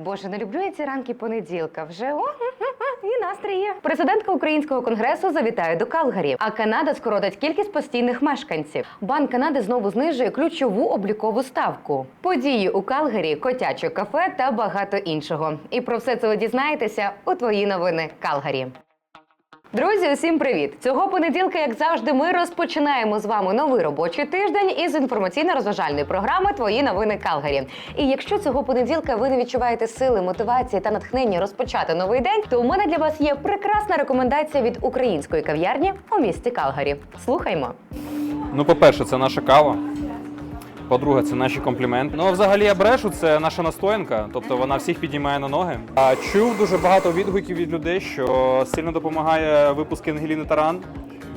Боже, не люблю я ці ранки понеділка. Вже о, і настрій. Президентка українського конгресу завітає до Калгарі, а Канада скоротить кількість постійних мешканців. Банк Канади знову знижує ключову облікову ставку. Події у Калгарі, котяче кафе та багато іншого. І про все це ви дізнаєтеся у твої новини Калгарі. Друзі, усім привіт! Цього понеділка, як завжди, ми розпочинаємо з вами новий робочий тиждень із інформаційно-розважальної програми Твої новини Калгарі. І якщо цього понеділка ви не відчуваєте сили, мотивації та натхнення розпочати новий день, то у мене для вас є прекрасна рекомендація від української кав'ярні у місті Калгарі. Слухаймо. Ну, по-перше, це наша кава. По-друге, це наші компліменти. Ну, а взагалі я брешу, це наша настоянка, тобто вона всіх піднімає на ноги. А чув дуже багато відгуків від людей, що сильно допомагає випуск Ангеліни Таран,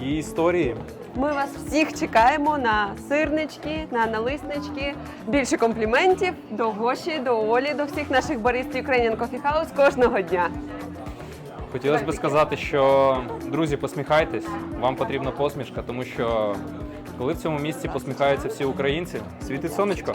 її історії. Ми вас всіх чекаємо на сирнички, на налиснички. Більше компліментів до Гоші, до Олі, до всіх наших баристів Ukrainian Coffee House кожного дня. Хотілося б сказати, що друзі, посміхайтесь, вам потрібна посмішка, тому що коли в цьому місці посміхаються всі українці, світить сонечко.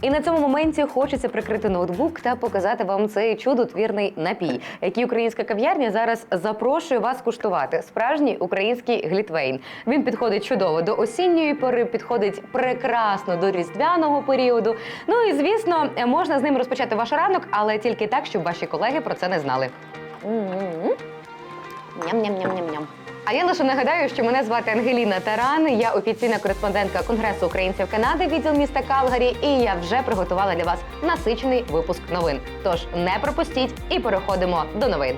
І на цьому моменті хочеться прикрити ноутбук та показати вам цей чудотвірний напій, який українська кав'ярня зараз запрошує вас куштувати. Справжній український глітвейн. Він підходить чудово до осінньої пори, підходить прекрасно до різдвяного періоду. Ну і звісно, можна з ним розпочати ваш ранок, але тільки так, щоб ваші колеги про це не знали. Ням-ням-ням-ням-ням. А я лише нагадаю, що мене звати Ангеліна Таран. Я офіційна кореспондентка Конгресу українців Канади, відділ міста Калгарі, і я вже приготувала для вас насичений випуск новин. Тож не пропустіть і переходимо до новин.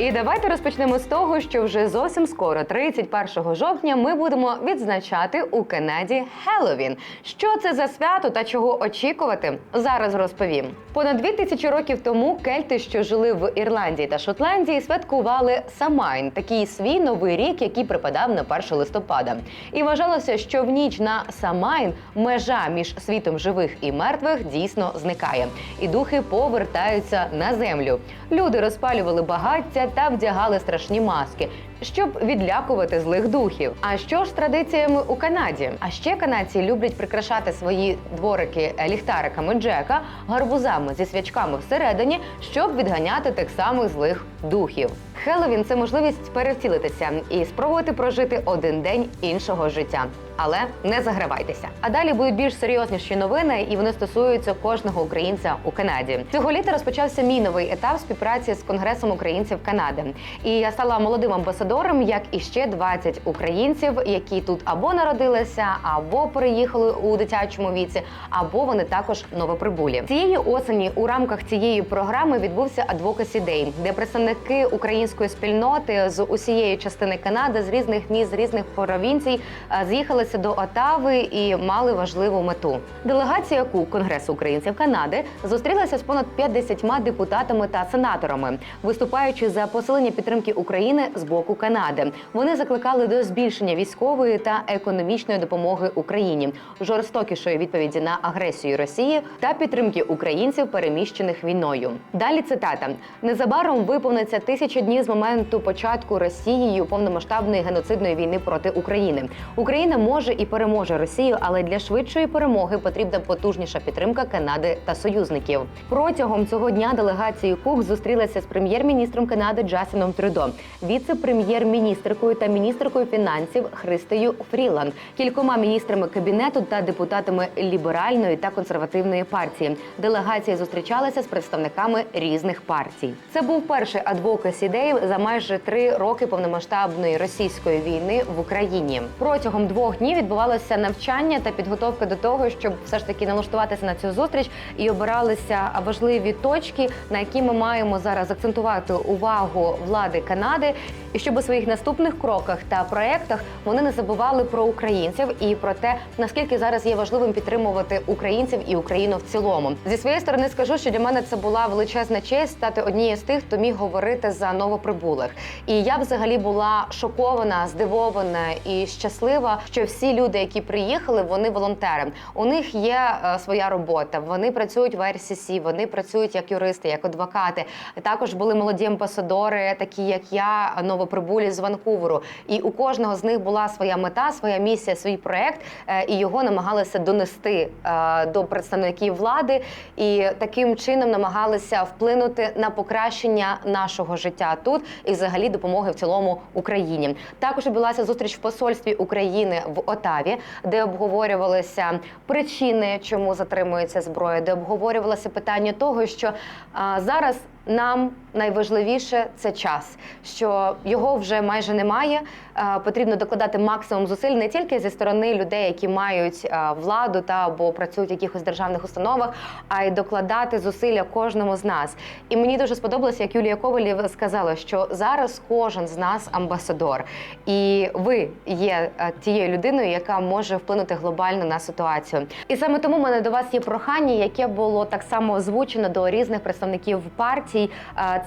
І давайте розпочнемо з того, що вже зовсім скоро, 31 жовтня, ми будемо відзначати у Канаді Хеллоуін. Що це за свято та чого очікувати? Зараз розповім. Понад дві тисячі років тому кельти, що жили в Ірландії та Шотландії, святкували Самайн, такий свій новий рік, який припадав на 1 листопада. І вважалося, що в ніч на Самайн межа між світом живих і мертвих дійсно зникає, і духи повертаються на землю. Люди розпалювали багаття та вдягали страшні маски, щоб відлякувати злих духів. А що ж з традиціями у Канаді? А ще канадці люблять прикрашати свої дворики ліхтариками Джека, гарбузами зі свячками всередині, щоб відганяти тих самих злих духів. Хеллоуін – це можливість перевтілитися і спробувати прожити один день іншого життя. Але не загравайтеся. А далі будуть більш серйозніші новини, і вони стосуються кожного українця у Канаді. Цього літа розпочався мій новий етап співпраці з Конгресом українців Канади. І я стала молодим амбасадором, як і ще 20 українців, які тут або народилися, або переїхали у дитячому віці, або вони також новоприбулі. Цієї осені у рамках цієї програми відбувся Advocacy Day, де представники української спільноти з усієї частини Канади, з різних міст, з різних провінцій е, з'їхалися до Отави і мали важливу мету. Делегація КУ Конгресу українців Канади зустрілася з понад 50 депутатами та сенаторами, виступаючи за посилення підтримки України з боку Канади. Вони закликали до збільшення військової та економічної допомоги Україні, жорстокішої відповіді на агресію Росії та підтримки українців, переміщених війною. Далі цитата: незабаром виповниться тисяча днів з моменту початку Росією повномасштабної геноцидної війни проти України. Україна може і переможе Росію, але для швидшої перемоги потрібна потужніша підтримка Канади та союзників. Протягом цього дня делегації КУК зустрілася з прем'єр-міністром Канади Джасіном Трюдо, віце-прем'єр-міністркою та міністркою фінансів Христею Фріланд, кількома міністрами кабінету та депутатами ліберальної та консервативної партії. Делегації зустрічалися з представниками різних партій. Це був перший адвокасі Дей за майже три роки повномасштабної російської війни в Україні. Протягом двох днів відбувалося навчання та підготовка до того, щоб все ж таки налаштуватися на цю зустріч і обиралися важливі точки, на які ми маємо зараз акцентувати увагу влади Канади, і щоб у своїх наступних кроках та проектах вони не забували про українців і про те, наскільки зараз є важливим підтримувати українців і Україну в цілому. Зі своєї сторони скажу, що для мене це була величезна честь стати однією з тих, хто міг говорити за новоприбулих. І я взагалі була шокована, здивована і щаслива, що всі люди, які приїхали, вони волонтери. У них є е, своя робота. Вони працюють в РСС, вони працюють як юристи, як адвокати. Також були молоді амбасадори, такі як я, новоприбулі з Ванкуверу. І у кожного з них була своя мета, своя місія, свій проект, е, і його намагалися донести е, до представників влади, і таким чином намагалися вплинути на покращення нашого життя тут і взагалі допомоги в цілому Україні. Також відбулася зустріч в посольстві України в Отаві, де обговорювалися причини, чому затримується зброя, де обговорювалося питання того, що а, зараз нам найважливіше це час, що його вже майже немає. Е, Потрібно докладати максимум зусиль не тільки зі сторони людей, які мають е, владу та або працюють в якихось державних установах, а й докладати зусилля кожному з нас. І мені дуже сподобалося, як Юлія Ковалів сказала, що зараз кожен з нас амбасадор, і ви є е, тією людиною, яка може вплинути глобально на ситуацію. І саме тому в мене до вас є прохання, яке було так само озвучено до різних представників партій.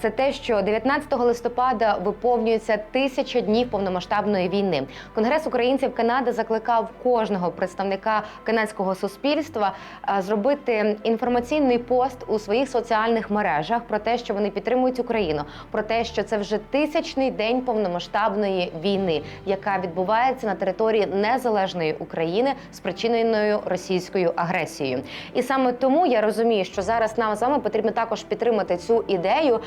Це те, що 19 листопада виповнюється тисяча днів повномасштабної війни. Конгрес українців Канади закликав кожного представника канадського суспільства зробити інформаційний пост у своїх соціальних мережах про те, що вони підтримують Україну, про те, що це вже тисячний день повномасштабної війни, яка відбувається на території незалежної України, спричиненою російською агресією. І саме тому я розумію, що зараз нам з вами потрібно також підтримати цю ідею,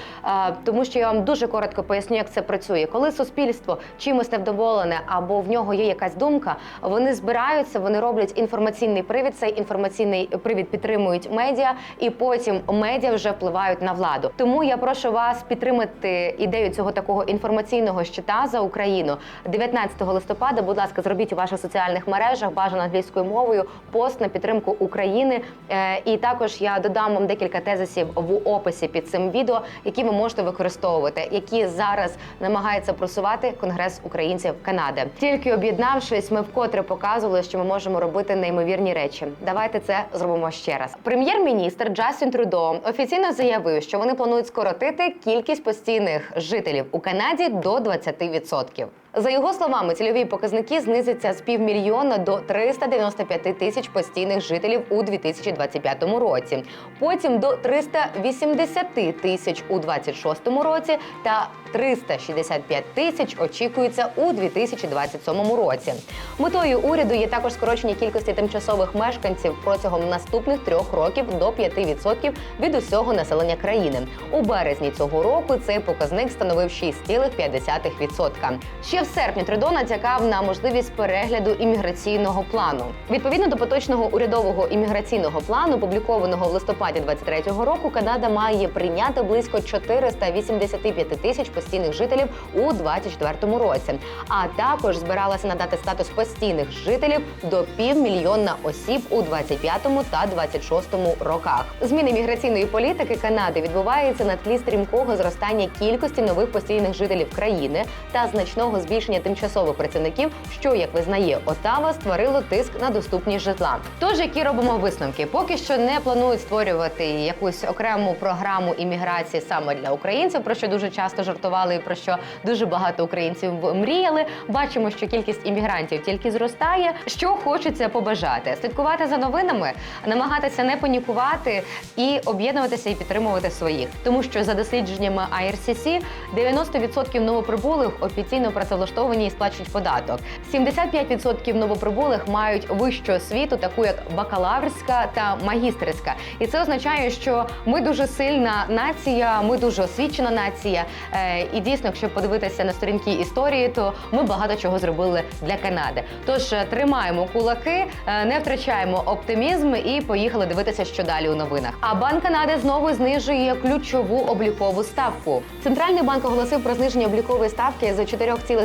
тому що я вам дуже коротко поясню, як це працює. Коли суспільство чимось невдоволене або в нього є якась думка, вони збираються, вони роблять інформаційний привід. Цей інформаційний привід підтримують медіа, і потім медіа вже впливають на владу. Тому я прошу вас підтримати ідею цього такого інформаційного щита за Україну 19 листопада. Будь ласка, зробіть у ваших соціальних мережах бажано англійською мовою пост на підтримку України. Е, І також я додам вам декілька тезисів в описі під цим відео, які ви можете використовувати, які зараз намагається просувати Конгрес українців Канади. Тільки об'єднавшись, ми вкотре показували, що ми можемо робити неймовірні речі. Давайте це зробимо ще раз. Прем'єр-міністр Джастін Трюдо офіційно заявив, що вони планують скоротити кількість постійних жителів у Канаді до 20%. За його словами, цільові показники знизяться з півмільйона до 395 тисяч постійних жителів у 2025 році. Потім до 380 тисяч у 2026 році та 365 тисяч очікується у 2027 році. Метою уряду є також скорочення кількості тимчасових мешканців протягом наступних трьох років до 5% від усього населення країни. У березні цього року цей показник становив 6,5%. Ще серпні Трудо натякав на можливість перегляду імміграційного плану. Відповідно до поточного урядового імміграційного плану, опублікованого в листопаді 23-го року, Канада має прийняти близько 485 тисяч постійних жителів у 24-му році. А також збиралася надати статус постійних жителів до півмільйона осіб у 25-му та 26-му роках. Зміни міграційної політики Канади відбуваються на тлі стрімкого зростання кількості нових постійних жителів країни та значного збільшення тимчасових працівників, що як визнає Отава, створило тиск на доступність житла. Тож які робимо висновки? Поки що не планують створювати якусь окрему програму імміграції саме для українців, про що дуже часто жартували, і про що дуже багато українців мріяли. Бачимо, що кількість іммігрантів тільки зростає. Що хочеться побажати? Слідкувати за новинами, намагатися не панікувати і об'єднуватися і підтримувати своїх, тому що за дослідженнями IRCC 90% новоприбулих офіційно працевлаштовані і сплачують податок. 75% новоприбулих мають вищу освіту, таку як бакалаврська та магістерська. І це означає, що ми дуже сильна нація, ми дуже освічена нація. Е, І дійсно, якщо подивитися на сторінки історії, то ми багато чого зробили для Канади. Тож е, тримаємо кулаки, е, не втрачаємо оптимізм і поїхали дивитися, що далі у новинах. А банк Канади знову знижує ключову облікову ставку. Центральний банк оголосив про зниження облікової ставки з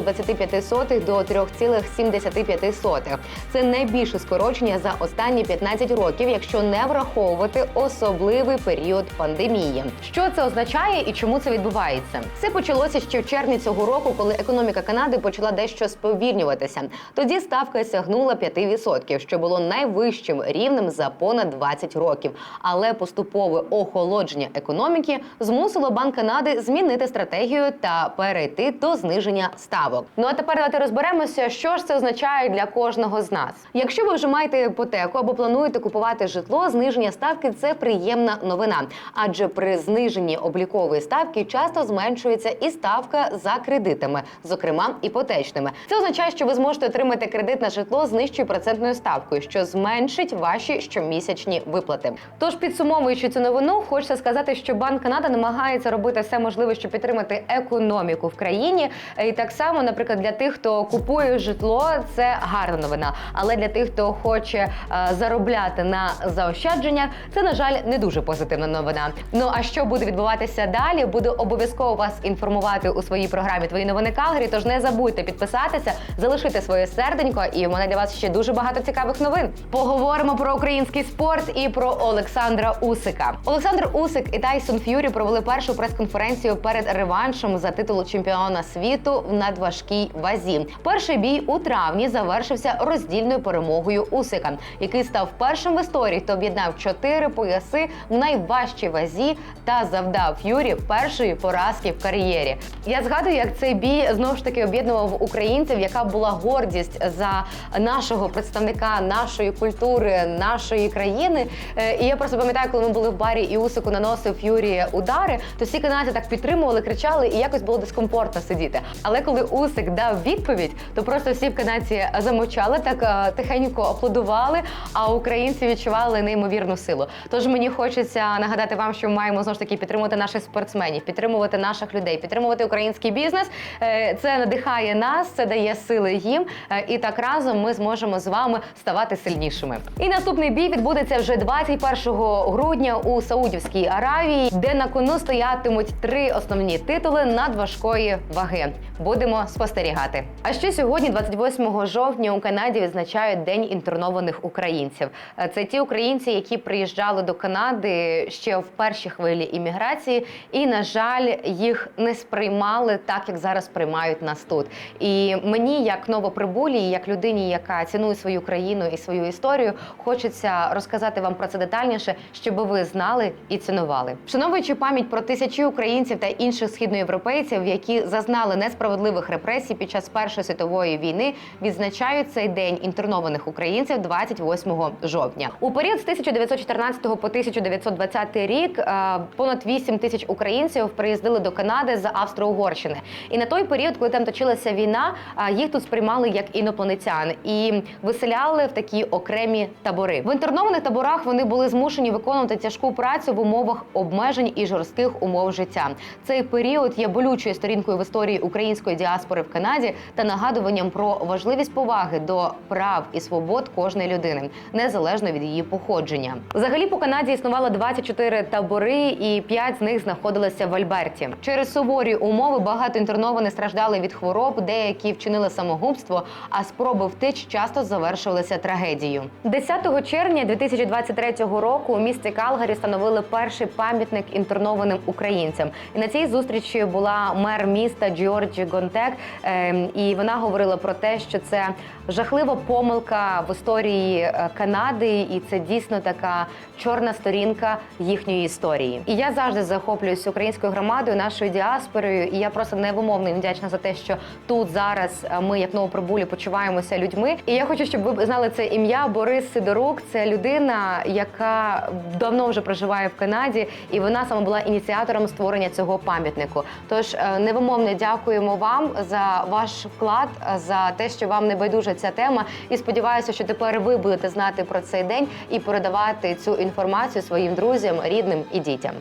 4,25 до 3,75. Це найбільше скорочення за останні 15 років, якщо не враховувати особливий період пандемії. Що це означає і чому це відбувається? Все почалося ще в червні цього року, коли економіка Канади почала дещо сповільнюватися. Тоді ставка сягнула 5%, що було найвищим рівнем за понад 20 років. Але поступове охолодження економіки змусило Банк Канади змінити стратегію та перейти до зниження ставок. Цікаво. Ну а тепер давайте розберемося, що ж це означає для кожного з нас. Якщо ви вже маєте іпотеку або плануєте купувати житло, зниження ставки це приємна новина. Адже при зниженні облікової ставки часто зменшується і ставка за кредитами, зокрема іпотечними. Це означає, що ви зможете отримати кредит на житло з нижчою процентною ставкою, що зменшить ваші щомісячні виплати. Тож, підсумовуючи цю новину, хочеться сказати, що Банк Канада намагається робити все можливе, щоб підтримати економіку в країні. І так само, наприклад, для тих, хто купує житло, це гарна новина. Але для тих, хто хоче е, заробляти на заощадження, це на жаль не дуже позитивна новина. Ну а що буде відбуватися далі? Буду обов'язково вас інформувати у своїй програмі Твої новини Калгарі. Тож не забудьте підписатися, залишити своє серденько. І в мене для вас ще дуже багато цікавих новин. Поговоримо про український спорт і про Олександра Усика. Олександр Усик і Тайсон Ф'юрі провели першу прес-конференцію перед реваншем за титул чемпіона світу в надважкій вазі. Перший бій у травні завершився роздільною перемогою Усика, який став першим в історії, хто об'єднав чотири пояси в найважчій вазі та завдав Ф'юрі першої поразки в кар'єрі. Я згадую, як цей бій знову ж таки об'єднував українців, яка була гордість за нашого представника нашої культури, нашої країни. Е, І я просто пам'ятаю, коли ми були в барі і Усику наносив Ф'юрі удари, то всі канадці так підтримували, кричали, і якось було дискомфортно сидіти. Але коли Усик дав відповідь, то просто всі в канадці замовчали, так е, тихенько аплодували, а українці відчували неймовірну силу. Тож мені хочеться нагадати вам, що ми маємо знову ж таки підтримувати наших спортсменів, підтримувати наших людей, підтримувати український бізнес. Е, Це надихає нас, це дає сили їм. Е, І так разом ми зможемо з вами ставати сильнішими. І наступний бій відбудеться вже 21 грудня у Саудівській Аравії, де на кону стоятимуть три основні титули надважкої ваги. Будемо спостерігати. А ще сьогодні, 28 жовтня, у Канаді відзначають День інтернованих українців. Е, Це ті українці, які приїжджали до Канади ще в першій хвилі імміграції, і на жаль, їх не сприймали так, як зараз приймають нас тут. І мені, як новоприбулій, як людині, яка цінує свою країну і свою історію, хочеться розказати вам про це детальніше, щоб ви знали і цінували. Вшановуючи пам'ять про тисячі українців та інших східноєвропейців, які зазнали несправедливих репресій під час Першої світової війни, відзначають цей день інтернованих українців 28 жовтня. У період з 1914 по 1920 рік е, понад 8 тисяч українців приїздили до Канади з Австро-Угорщини. І на той період, коли там точилася війна, е, їх тут сприймали як інопланетян і виселяли в такі окремі табори. В інтернованих таборах вони були змушені виконувати тяжку працю в умовах обмежень і жорстких умов життя. Цей період є болючою сторінкою в історії української діаспори в Канаді та нагадуванням про важливість поваги до прав і свобод кожної людини, незалежно від її походження. Взагалі по Канаді існувало 24 табори, і 5 з них знаходилися в Альберті. Через суворі умови багато інтернованих страждали від хвороб, деякі вчинили самогубство, а спроби втеч часто завершувалися трагедією. 10 червня 2023 року у місті Калгарі встановили перший пам'ятник інтернованим українцям. І на цій зустрічі була мер міста Джорджі Гонтек, ем, і вона говорила про те, що це жахлива помилка в історії е, Канади, і це дійсно така чорна сторінка їхньої історії. І я завжди захоплююсь українською громадою, нашою діаспорою. І я просто невимовно їм вдячна за те, що тут зараз е, ми, як новоприбулі, почуваємося людьми. І я хочу, щоб ви знали це ім'я Борис Сидорук. Це людина, яка давно вже проживає в Канаді, і вона саме була ініціатором створення цього пам'ятнику. Тож е, невимовно дякуємо вам за ваш вклад, е, за те, що вам не байдужа ця тема. І сподіваюся, що тепер ви будете знати про цей день і передавати цю інформацію своїм друзям, рідним і дітям.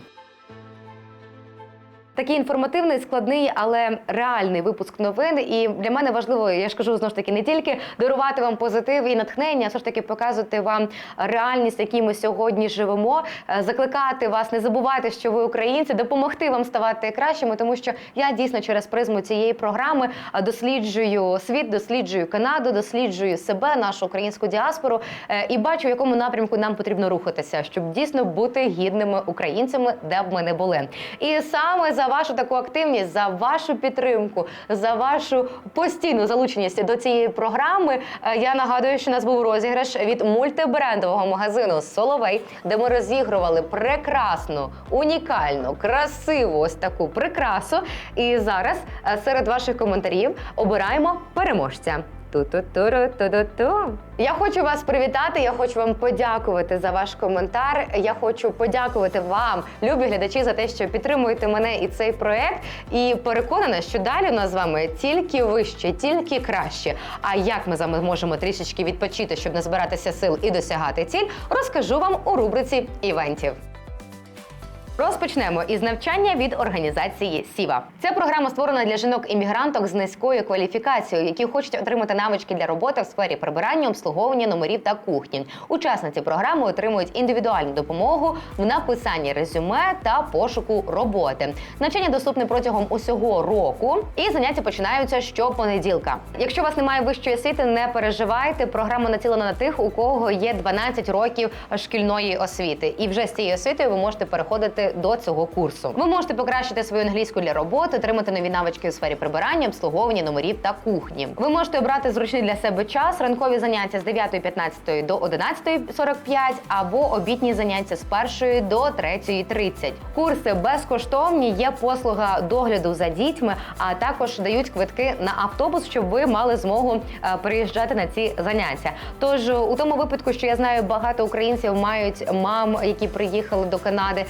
Такий інформативний, складний, але реальний випуск новин. І для мене важливо, я ж кажу знову ж таки, не тільки дарувати вам позитив і натхнення, а все ж таки показувати вам реальність, в якій ми сьогодні живемо, е, закликати вас, не забувати, що ви українці, допомогти вам ставати кращими, тому що я дійсно через призму цієї програми досліджую світ, досліджую Канаду, досліджую себе, нашу українську діаспору е, і бачу, в якому напрямку нам потрібно рухатися, щоб дійсно бути гідними українцями, де б ми не були. І саме за вашу таку активність, за вашу підтримку, за вашу постійну залученість до цієї програми. Е, Я нагадую, що у нас був розіграш від мультибрендового магазину Соловей, де ми розігрували прекрасну, унікальну, красиву ось таку прикрасу. І зараз е, серед ваших коментарів обираємо переможця. Ту-ту-туру-ту-ту-ту. Я хочу вас привітати. Я хочу вам подякувати за ваш коментар. Я хочу подякувати вам, любі глядачі, за те, що підтримуєте мене і цей проект. І переконана, що далі у нас з вами тільки вище, тільки краще. А як ми з вами можемо трішечки відпочити, щоб не збиратися сил і досягати ціль, розкажу вам у рубриці івентів. Розпочнемо із навчання від організації Сіва. Ця програма створена для жінок-іммігранток з низькою кваліфікацією, які хочуть отримати навички для роботи в сфері прибирання, обслуговування номерів та кухні. Учасниці програми отримують індивідуальну допомогу в написанні резюме та пошуку роботи. Навчання доступне протягом усього року, і заняття починаються щопонеділка. Якщо у вас немає вищої освіти, не переживайте. Програма націлена на тих, у кого є 12 років шкільної освіти, і вже з цією освітою ви можете переходити до цього курсу. Ви можете покращити свою англійську для роботи, отримати нові навички у сфері прибирання, обслуговування номерів та кухні. Ви можете обрати зручний для себе час, ранкові заняття з 9.15 до 11.45 або обідні заняття з 1 до 3.30. Курси безкоштовні, є послуга догляду за дітьми, а також дають квитки на автобус, щоб ви мали змогу е, приїжджати на ці заняття. Тож у тому випадку, що я знаю, багато українців мають мам, які приїхали до Канади.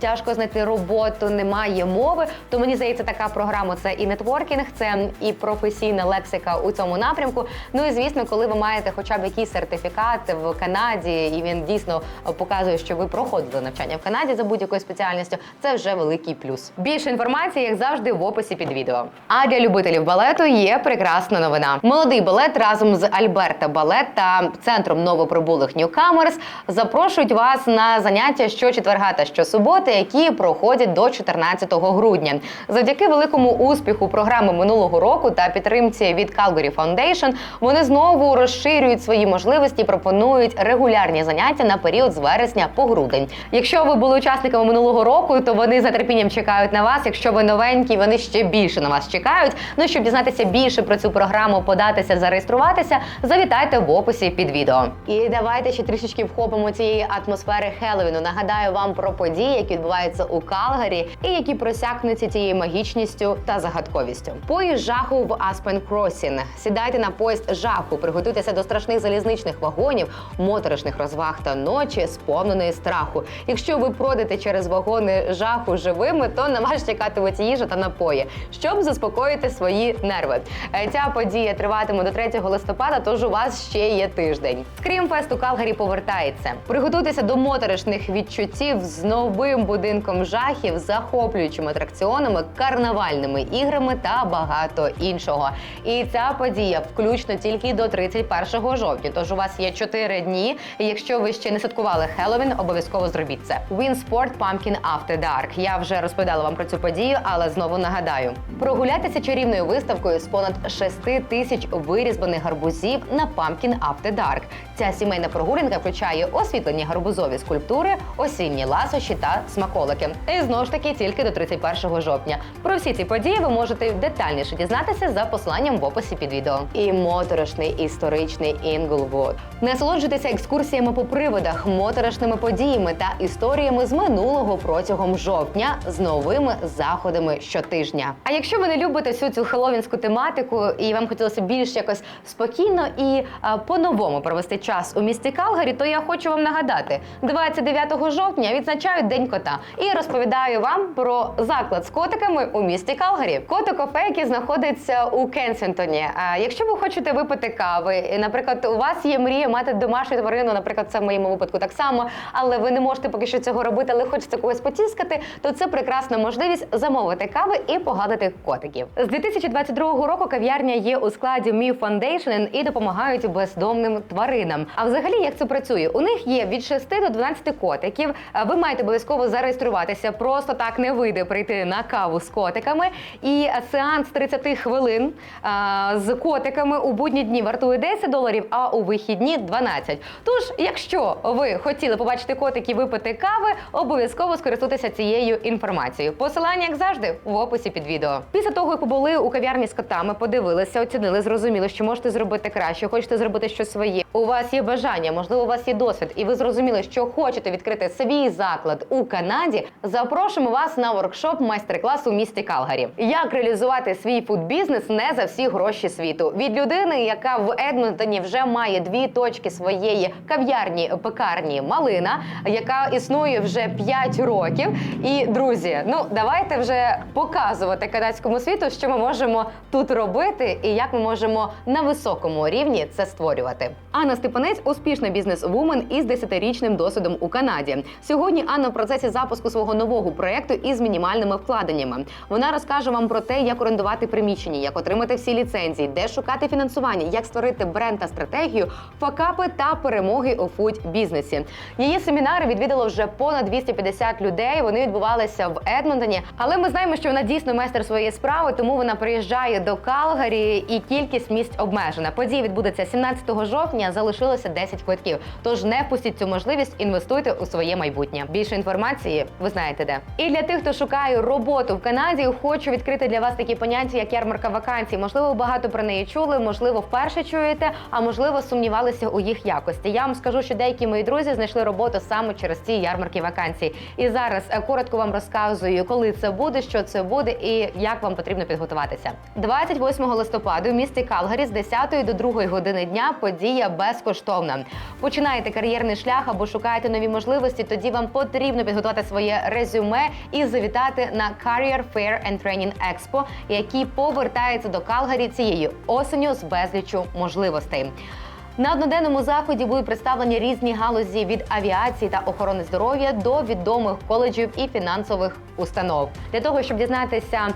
Тяжко знайти роботу, немає мови. То мені здається, така програма це і нетворкінг, це і професійна лексика у цьому напрямку. Ну і звісно, коли ви маєте хоча б якийсь сертифікат в Канаді, і він дійсно показує, що ви проходили навчання в Канаді за будь-якою спеціальністю, це вже великий плюс. Більше інформації, як завжди, в описі під відео. А для любителів балету є прекрасна новина. Молодий балет разом з Альберта Балет та центром новоприбулих Newcomers запрошують вас на заняття щочетверга та щосуботи, які проходять до 14 грудня. Завдяки великому успіху програми минулого року та підтримці від Calgary Foundation вони знову розширюють свої можливості і пропонують регулярні заняття на період з вересня по грудень. Якщо ви були учасниками минулого року, то вони з нетерпінням чекають на вас. Якщо ви новенькі, вони ще більше на вас чекають. Ну щоб дізнатися більше про цю програму, податися, зареєструватися, завітайте в описі під відео. І давайте ще трішечки вхопимо цієї атмосфери Хеллоуіну. Нагадаю вам про події, які відбуваються у Калгарі, і які просякнуться цією магічністю та загадковістю. Поїзд жаху в Аспен Кросін. Сідайте на поїзд жаху, приготуйтеся до страшних залізничних вагонів, моторошних розваг та ночі, сповненої страху. Якщо ви пройдете через вагони жаху живими, то на вас чекатимуть їжа та напої, щоб заспокоїти свої нерви. Е, Ця подія триватиме до 3 листопада, тож у вас ще є тиждень. Скрімфест у Калгарі повертається. Приготуйтеся до моторошних відчуттів з новим будинком жахів, захоплюючими атракціонами, карнавальними іграми та багато іншого. І ця подія включно тільки до 31 жовтня. Тож у вас є 4 дні. І якщо ви ще не святкували Хеллоуін, обов'язково зробіть це. Winsport Pumpkin After Dark. Я вже розповідала вам про цю подію, але знову нагадаю: прогулятися чарівною виставкою з понад 6 тисяч вирізбаних гарбузів на Pumpkin After Dark. Ця сімейна прогулянка включає освітлені гарбузові скульптури, осінні ласощі та смаколики. І знову ж таки тільки до 31 жовтня. Про всі ці події ви можете детальніше дізнатися за посиланням в описі під відео. І моторошний історичний Інглвуд. Насолоджуйтеся екскурсіями по приводах, моторошними подіями та історіями з минулого протягом жовтня з новими заходами щотижня. А якщо ви не любите всю цю хеловінську тематику і вам хотілося більш якось спокійно і а, по-новому провести час у місті Калгарі, то я хочу вам нагадати: 29 жовтня відзначають День кота і розповідаю вам про заклад з котиками у місті Калгарі. Котикофе, який знаходиться у Кенсінгтоні. Якщо ви хочете випити кави, наприклад, у вас є мрія мати домашню тварину, наприклад, це в моєму випадку так само, але ви не можете поки що цього робити, але хочеться когось потіскати, то це прекрасна можливість замовити кави і погладити котиків. З 2022 року кав'ярня є у складі Мі Foundation і допомагають бездомним тваринам. А взагалі, як це працює? У них є від 6 до 12 котиків. Ви маєте обов'язково обов'язково зареєструватися. Просто так не вийде прийти на каву з котиками. І сеанс 30 хвилин а, з котиками у будні дні вартує 10 доларів, а у вихідні 12. Тож, якщо ви хотіли побачити котики, випити кави, обов'язково скористатися цією інформацією. Посилання, як завжди, в описі під відео. Після того, як побули у кав'ярні з котами, подивилися, оцінили, зрозуміли, що можете зробити краще, хочете зробити щось своє. У вас є бажання, можливо, у вас є досвід, і ви зрозуміли, що хочете відкрити свій заклад у Канаді. Запрошуємо вас на воркшоп майстер-клас у місті Калгарі. Як реалізувати свій фуд-бізнес не за всі гроші світу від людини, яка в Едмонтоні вже має дві точки своєї кав'ярні пекарні Малина, яка існує вже 5 років. І друзі, ну давайте вже показувати канадському світу, що ми можемо тут робити, і як ми можемо на високому рівні це створювати. Анна Степанець успішна бізнес-вумен із 10-річним досвідом у Канаді. Сьогодні Анна в процесі запуску свого нового проекту із мінімальними вкладеннями. Вона розкаже вам про те, як орендувати приміщення, як отримати всі ліцензії, де шукати фінансування, як створити бренд та стратегію, факапи та перемоги у фуд бізнесі. Її семінари відвідало вже понад 250 людей. Вони відбувалися в Едмонтоні. Але ми знаємо, що вона дійсно майстер своєї справи, тому вона приїжджає до Калгарі, і кількість місць обмежена. Подія відбудеться 17 жовтня. Залишилося 10 квитків. Тож не впустіть цю можливість, інвестуйте у своє майбутнє. Більше інформації ви знаєте де. І для тих, хто шукає роботу в Канаді, хочу відкрити для вас такі поняття, як ярмарка вакансій. Можливо, багато про неї чули, можливо, вперше чуєте, а можливо, сумнівалися у їх якості. Я вам скажу, що деякі мої друзі знайшли роботу саме через ці ярмарки вакансій. І зараз е, коротко вам розказую, коли це буде, що це буде і як вам потрібно підготуватися. 28 листопада у місті Калгарі з 10 до 2 години дня подія безкоштовна. Починаєте кар'єрний шлях або шукаєте нові можливості. Тоді вам потрібно підготувати своє резюме і завітати на Career Fair and Training Expo, який повертається до Калгарі цієї осеню з безлічю можливостей. На одноденному заході будуть представлені різні галузі від авіації та охорони здоров'я до відомих коледжів і фінансових установ. Для того щоб дізнатися,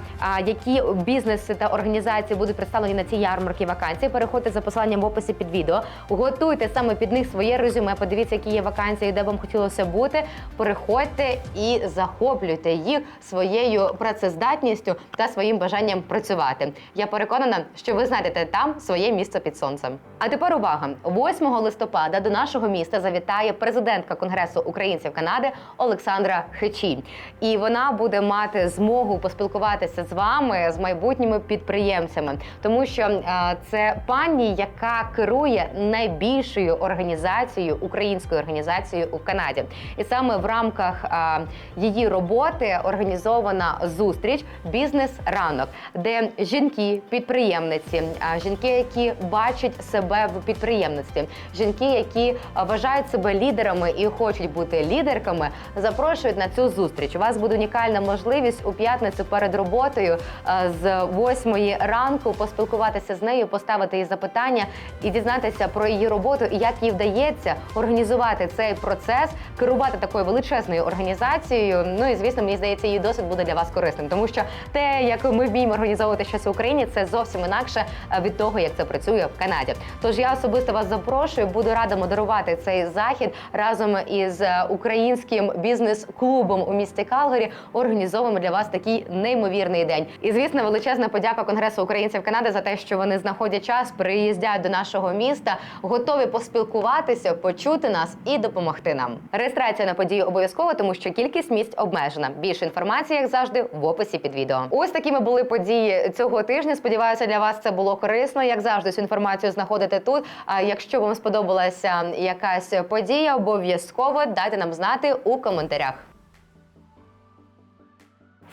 які бізнеси та організації будуть представлені на цій ярмарці вакансій, переходьте за посиланням в описі під відео. Готуйте саме під них своє резюме. Подивіться, які є вакансії, де вам хотілося бути. Переходьте і захоплюйте їх своєю працездатністю та своїм бажанням працювати. Я переконана, що ви знайдете там своє місце під сонцем. А тепер увага! 8 листопада до нашого міста завітає президентка Конгресу українців Канади Олександра Хечі. І вона буде мати змогу поспілкуватися з вами, з майбутніми підприємцями, тому що е, це пані, яка керує найбільшою організацією українською організацією у Канаді. І саме в рамках е, її роботи організована зустріч Бізнес ранок, де жінки, підприємниці, е, жінки, які бачать себе в підприємництві, жінки, які е, вважають себе лідерами і хочуть бути лідерками, запрошують на цю зустріч. У вас буде унікальна можливість у п'ятницю перед роботою е, з 8 ранку поспілкуватися з нею, поставити їй запитання і дізнатися про її роботу і як їй вдається організувати цей процес, керувати такою величезною організацією. Ну і звісно, мені здається, її досвід буде для вас корисним, тому що те, як ми вміємо організовувати щось в Україні, це зовсім інакше е, від того, як це працює в Канаді. Тож я особисто вас запрошую, буду рада модерувати цей захід разом із е, українським бізнес-клубом у місті Калгарі. Організовуємо для вас такий неймовірний день. І звісно, величезна подяка Конгресу українців Канади за те, що вони знаходять час, приїздять до нашого міста, готові поспілкуватися, почути нас і допомогти нам. Реєстрація на подію обов'язкова, тому що кількість місць обмежена. Більше інформації, як завжди, в описі під відео. Ось такими були події цього тижня. Сподіваюся, для вас це було корисно. Як завжди, цю інформацію знаходите тут. Якщо вам сподобалася якась подія, обов'язково дайте нам знати у коментарях.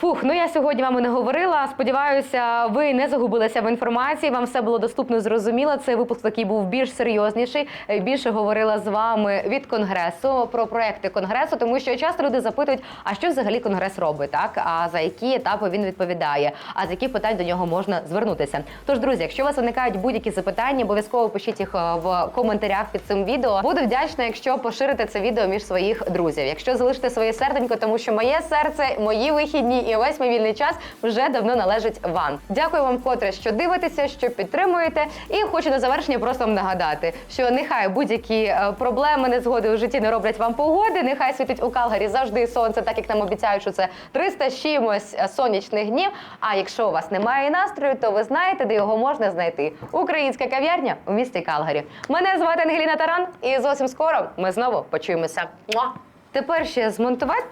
Фух, ну я сьогодні вам і не говорила. Сподіваюся, ви не загубилися в інформації. Вам все було доступно, зрозуміло. Цей випуск такий був більш серйозніший. Е, Більше говорила з вами від конгресу про проекти конгресу, тому що часто люди запитують, а що взагалі конгрес робить, так а за які етапи він відповідає, а з яких питань до нього можна звернутися. Тож, друзі, якщо у вас виникають будь-які запитання, обов'язково пишіть їх е, в коментарях під цим відео. Буду вдячна, якщо поширите це відео між своїх друзів. Якщо залишите своє серденько, тому що моє серце, мої вихідні і весь мій вільний час вже давно належить вам. Дякую вам вкотре, що дивитеся, що підтримуєте. І хочу на завершення просто вам нагадати, що нехай будь-які е, проблеми, незгоди у житті не роблять вам погоди. Нехай світить у Калгарі завжди сонце, так як нам обіцяють, що це 300 з чимось е, сонячних днів. А якщо у вас немає настрою, то ви знаєте, де його можна знайти. Українська кав'ярня у місті Калгарі. Мене звати Ангеліна Таран, і зовсім скоро ми знову почуємося. Муа! Тепер ще змонтувати,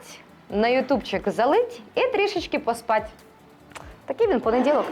на ютубчик залить і трішечки поспать. Такий він понеділок.